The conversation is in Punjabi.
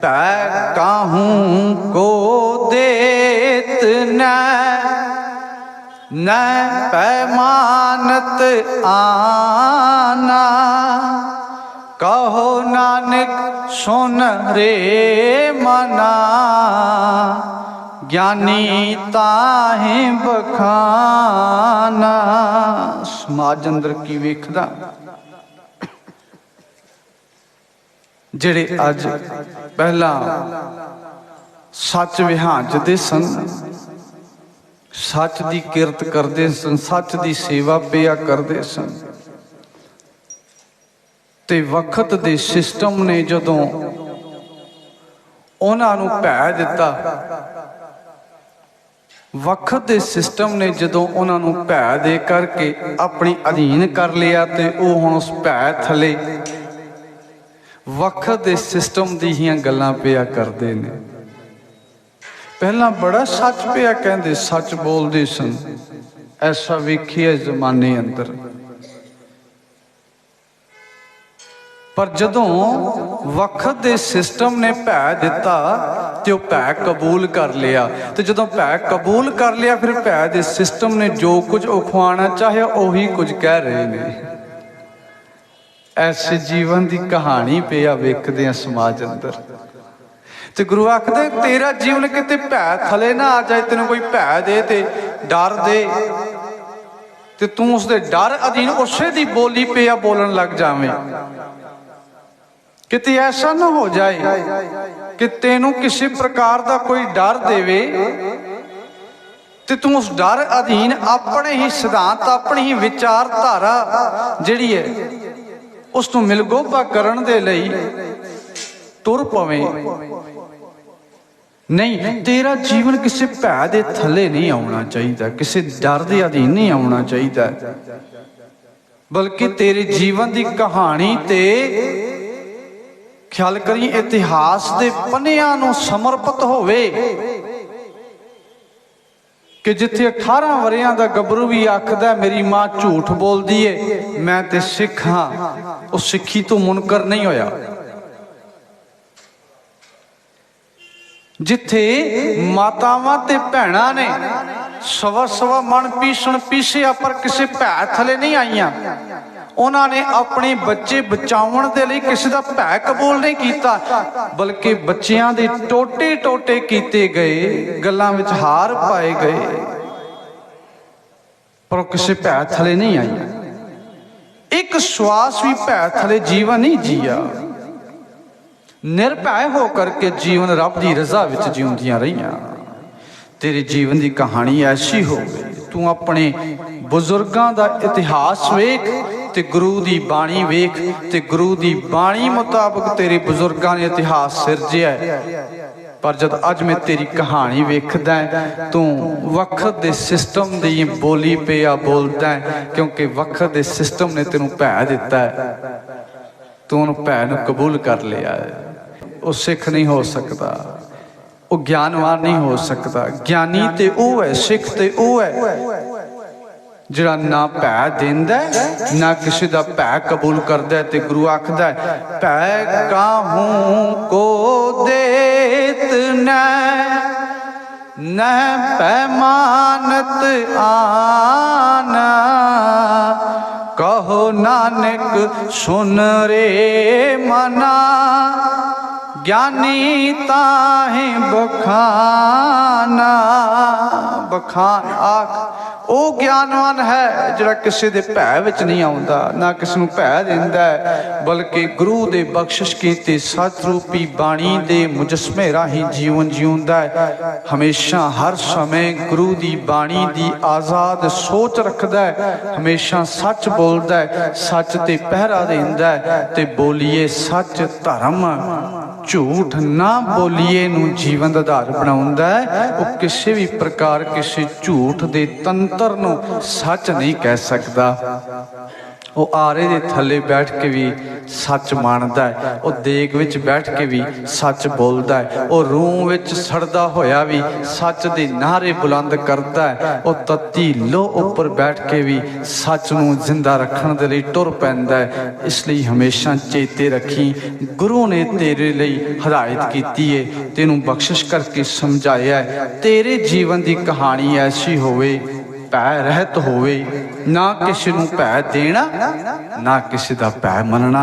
ਤੈ ਕਾਹੂ ਕੋ ਦੇਤ ਨ ਨ ਪੈਮਾਨਤ ਆਨਾ। ਕਹੋ ਨਾਨਕ, ਸੁਨ ਰੇ ਮਨਾ। ਗਿਆਨੀ ਤਾਹੇ ਬਖਾਨਾ। ਸਮਾਜ ਅੰਦਰ ਕੀ ਵੇਖਦਾ? ਜਿਹੜੇ ਅੱਜ ਪਹਿਲਾਂ ਸੱਚ ਵਿਹਾਂਜਦੇ ਸਨ, ਸੱਚ ਦੀ ਕਿਰਤ ਕਰਦੇ ਸਨ, ਸੱਚ ਦੀ ਸੇਵਾ ਪਿਆ ਕਰਦੇ ਸਨ। ਤੇ ਵਕਤ ਦੇ ਸਿਸਟਮ ਨੇ ਜਦੋਂ ਉਹਨਾਂ ਨੂੰ ਭੈ ਦਿੱਤਾ ਵਕਤ ਦੇ ਸਿਸਟਮ ਨੇ ਜਦੋਂ ਉਹਨਾਂ ਨੂੰ ਭੈ ਦੇ ਕਰਕੇ ਆਪਣੀ ਅਧੀਨ ਕਰ ਲਿਆ ਤੇ ਉਹ ਹੁਣ ਉਸ ਭੈ ਥਲੇ ਵਕਤ ਦੇ ਸਿਸਟਮ ਦੀ ਹੀ ਗੱਲਾਂ ਪਿਆ ਕਰਦੇ ਨੇ। ਪਹਿਲਾਂ ਬੜਾ ਸੱਚ ਪਿਆ ਕਹਿੰਦੇ, ਸੱਚ ਬੋਲਦੇ ਸਨ। ਐਸਾ ਵੇਖਿਆ ਜ਼ਮਾਨੇ ਅੰਦਰ। ਪਰ ਜਦੋਂ ਵਕਤ ਦੇ ਸਿਸਟਮ ਨੇ ਭੈ ਦਿੱਤਾ ਤੇ ਉਹ ਭੈ ਕਬੂਲ ਕਰ ਲਿਆ। ਤੇ ਜਦੋਂ ਭੈ ਕਬੂਲ ਕਰ ਲਿਆ, ਫਿਰ ਭੈ ਦੇ ਸਿਸਟਮ ਨੇ ਜੋ ਕੁਝ ਉਖਵਾਣਾ ਚਾਹਿਆ, ਉਹੀ ਕੁਝ ਕਹਿ ਰਹੇ ਨੇ। ਐਸੇ ਜੀਵਨ ਦੀ ਕਹਾਣੀ ਪਿਆ ਵੇਖਦੇ ਆ ਸਮਾਜ ਅੰਦਰ। ਤੇ ਗੁਰੂ ਆਖਦੇ, ਤੇਰਾ ਜੀਵਨ ਕਿਤੇ ਭੈ ਥਲੇ ਨਾ ਆ ਜਾਏ, ਤੈਨੂੰ ਕੋਈ ਭੈ ਦੇ ਤੇ ਡਰ ਦੇ। ਤੇ ਤੂੰ ਉਸ ਦੇ ਡਰ ਅਧੀਨ ਉਸੇ ਦੀ ਬੋਲੀ ਪਿਆ ਬੋਲਣ ਲੱਗ ਜਾਵੇਂ। ਕਿਤੇ ਐਸਾ ਨਾ ਹੋ ਜਾਏ ਕਿ ਤੈਨੂੰ ਕਿਸੇ ਪ੍ਰਕਾਰ ਦਾ ਕੋਈ ਡਰ ਦੇਵੇ। ਤੇ ਤੂੰ ਉਸ ਡਰ ਅਧੀਨ ਆਪਣੇ ਹੀ ਸਿਧਾਂਤ, ਆਪਣੀ ਹੀ ਵਿਚਾਰਧਾਰਾ ਜਿਹੜੀ ਹੈ ਉਸ ਨੂੰ ਮਿਲਗੋਬਾ ਕਰਨ ਦੇ ਲਈ ਤੁਰ ਪਵੇਂ। ਨਹੀਂ, ਤੇਰਾ ਜੀਵਨ ਕਿਸੇ ਭੈ ਦੇ ਥੱਲੇ ਨਹੀਂ ਆਉਣਾ ਚਾਹੀਦਾ, ਕਿਸੇ ਡਰ ਦੇ ਅਧੀਨ ਨਹੀਂ ਆਉਣਾ ਚਾਹੀਦਾ। ਬਲਕਿ ਤੇਰੇ ਜੀਵਨ ਦੀ ਕਹਾਣੀ ਤੇ ਖਿਆਲ ਕਰੀ, ਇਤਿਹਾਸ ਦੇ ਪੰਨਿਆਂ ਨੂੰ ਸਮਰਪਿਤ ਹੋਵੇ। ਕਿ ਜਿੱਥੇ 18 ਵਰਿਆਂ ਦਾ ਗੱਭਰੂ ਵੀ ਆਖਦਾ ਮੇਰੀ ਮਾਂ ਝੂਠ ਬੋਲਦੀ ਏ, ਮੈਂ ਤੇ ਸਿੱਖ ਹਾਂ। ਉਹ ਸਿੱਖੀ ਤੋਂ ਮੁਨਕਰ ਨਹੀਂ ਹੋਇਆ। ਜਿੱਥੇ ਮਾਤਾਵਾਂ ਤੇ ਭੈਣਾਂ ਨੇ ਸਵਾ ਸਵਾ ਮਨ ਪੀਸਣ ਪੀਸਿਆ, ਪਰ ਕਿਸੇ ਭੈ ਥਲੇ ਨਹੀਂ ਆਈਆਂ। ਉਹਨਾਂ ਨੇ ਆਪਣੇ ਬੱਚੇ ਬਚਾਉਣ ਦੇ ਲਈ ਕਿਸੇ ਦਾ ਭੈ ਕਬੂਲ ਨਹੀਂ ਕੀਤਾ, ਬਲਕਿ ਬੱਚਿਆਂ ਦੇ ਟੋਟੇ ਟੋਟੇ ਕੀਤੇ ਗਏ ਗੱਲਾਂ ਵਿੱਚ ਹਾਰ ਪਾਏ ਗਏ। ਪਰ ਉਹ ਕਿਸੇ ਭੈ ਥਲੇ ਨਹੀਂ ਆਈਆਂ ਇੱਕ ਸਵਾਸ ਵੀ ਭੈ ਥਲੇ ਜੀਵਨ ਨਹੀਂ ਜੀਆ। ਨਿਰਭੈ ਹੋ ਕਰਕੇ ਜੀਵਨ ਰੱਬ ਦੀ ਰਜ਼ਾ ਵਿੱਚ ਜਿਉਂਦੀਆਂ ਰਹੀਆਂ। ਤੇਰੇ ਜੀਵਨ ਦੀ ਕਹਾਣੀ ਐਸੀ ਹੋਵੇ ਤੂੰ ਆਪਣੇ ਬਜ਼ੁਰਗਾਂ ਦਾ ਇਤਿਹਾਸ ਵੇਖ ਤੇ ਗੁਰੂ ਦੀ ਬਾਣੀ ਵੇਖ ਤੇ ਗੁਰੂ ਦੀ ਬਾਣੀ ਮੁਤਾਬਕ ਤੇਰੇ ਬਜ਼ੁਰਗਾਂ ਨੇ ਇਤਿਹਾਸ ਸਿਰਜਿਆ ਪਰ ਜਦ ਅੱਜ ਮੈਂ ਤੇਰੀ ਕਹਾਣੀ ਵੇਖਦਾ ਤੂੰ ਵਕਤ ਦੇ ਸਿਸਟਮ ਦੀ ਬੋਲੀ ਪਿਆ ਬੋਲਦਾ ਕਿਉਂਕਿ ਵਕਤ ਦੇ ਸਿਸਟਮ ਨੇ ਤੈਨੂੰ ਭੈ ਦਿੱਤਾ ਤੂੰ ਉਹਨੂੰ ਭੈ ਨੂੰ ਕਬੂਲ ਕਰ ਲਿਆ ਉਹ ਸਿੱਖ ਨਹੀਂ ਹੋ ਸਕਦਾ। ਉਹ ਗਿਆਨਵਾਨ ਨਹੀਂ ਹੋ ਸਕਦਾ। ਗਿਆਨੀ ਤੇ ਉਹ ਹੈ, ਸਿੱਖ ਤੇ ਉਹ ਹੈ। ਜਿਹੜਾ ਨਾ ਭੈ ਦਿੰਦਾ ਨਾ ਕਿਸੇ ਦਾ ਭੈ ਕਬੂਲ ਕਰਦਾ ਤੇ ਗੁਰੂ ਆਖਦਾ ਭੈ ਕਾਹੂ ਕੋ ਦੇਤ ਨੈ? ਨਹਿ ਪੈਮਾਨਤ ਆਨਾ। ਕਹੋ ਨਾਨਕ ਸੁਨ ਰੇ ਮਨਾ। ਗਿਆਨੀ ਤਾਹੇ ਬਖਾਨਾ। ਬਖਾਨ ਆਖ ਉਹ ਗਿਆਨਵਾਨ ਹੈ ਜਿਹੜਾ ਕਿਸੇ ਦੇ ਭੈ ਵਿੱਚ ਨਹੀਂ ਆਉਂਦਾ, ਨਾ ਕਿਸ ਨੂੰ ਭੈ ਦਿੰਦਾ ਬਲਕਿ ਗੁਰੂ ਦੇ ਬਖਸ਼ਿਸ਼ ਕੀਤੀ ਸਤ ਰੂਪੀ ਬਾਣੀ ਦੇ ਮੁਜਸਮੇ ਰਾਹੀਂ ਜੀਵਨ ਜਿਉਂਦਾ ਹੈ। ਹਮੇਸ਼ਾ ਹਰ ਸਮੇਂ ਗੁਰੂ ਦੀ ਬਾਣੀ ਦੀ ਆਜ਼ਾਦ ਸੋਚ ਰੱਖਦਾ ਹੈ, ਹਮੇਸ਼ਾ ਸੱਚ ਬੋਲਦਾ ਹੈ, ਸੱਚ ਤੇ ਪਹਿਰਾ ਦਿੰਦਾ ਹੈ ਤੇ ਬੋਲੀਏ ਸੱਚ ਧਰਮ। ਝੂਠ ਨਾ ਬੋਲੀਏ ਨੂੰ ਜੀਵਨ ਦਾ ਆਧਾਰ ਬਣਾਉਂਦਾ ਹੈ। ਉਹ ਕਿਸੇ ਵੀ ਪ੍ਰਕਾਰ ਕਿਸੇ ਝੂਠ ਦੇ ਤੰਤਰ ਨੂੰ ਸੱਚ ਨਹੀਂ ਕਹਿ ਸਕਦਾ। ਉਹ ਆਰੇ ਦੇ ਥੱਲੇ ਬੈਠ ਕੇ ਵੀ ਸੱਚ ਮੰਨਦਾ ਹੈ। ਉਹ ਦੇਗ ਵਿੱਚ ਬੈਠ ਕੇ ਵੀ ਸੱਚ ਬੋਲਦਾ ਹੈ। ਉਹ ਰੂਹ ਵਿੱਚ ਸੜਦਾ ਹੋਇਆ ਵੀ ਸੱਚ ਦੇ ਨਾਰੇ ਬੁਲੰਦ ਕਰਦਾ ਹੈ। ਉਹ ਤੱਤੀ ਲੋ ਉੱਪਰ ਬੈਠ ਕੇ ਵੀ ਸੱਚ ਨੂੰ ਜ਼ਿੰਦਾ ਰੱਖਣ ਦੇ ਲਈ ਟੁਰ ਪੈਂਦਾ ਹੈ। ਇਸ ਲਈ ਹਮੇਸ਼ਾ ਚੇਤੇ ਰੱਖੀ, ਗੁਰੂ ਨੇ ਤੇਰੇ ਲਈ ਹਦਾਇਤ ਕੀਤੀ ਏ। ਤੈਨੂੰ ਬਖਸ਼ਿਸ਼ ਕਰਕੇ ਸਮਝਾਇਆ ਤੇਰੇ ਜੀਵਨ ਦੀ ਕਹਾਣੀ ਐਸੀ ਹੋਵੇ। ਭੈ ਰਹਿਤ ਹੋਵੇ ਨਾ ਕਿਸੇ ਨੂੰ ਭੈ ਦੇਣਾ ਨਾ ਕਿਸੇ ਦਾ ਭੈ ਮੰਨਣਾ।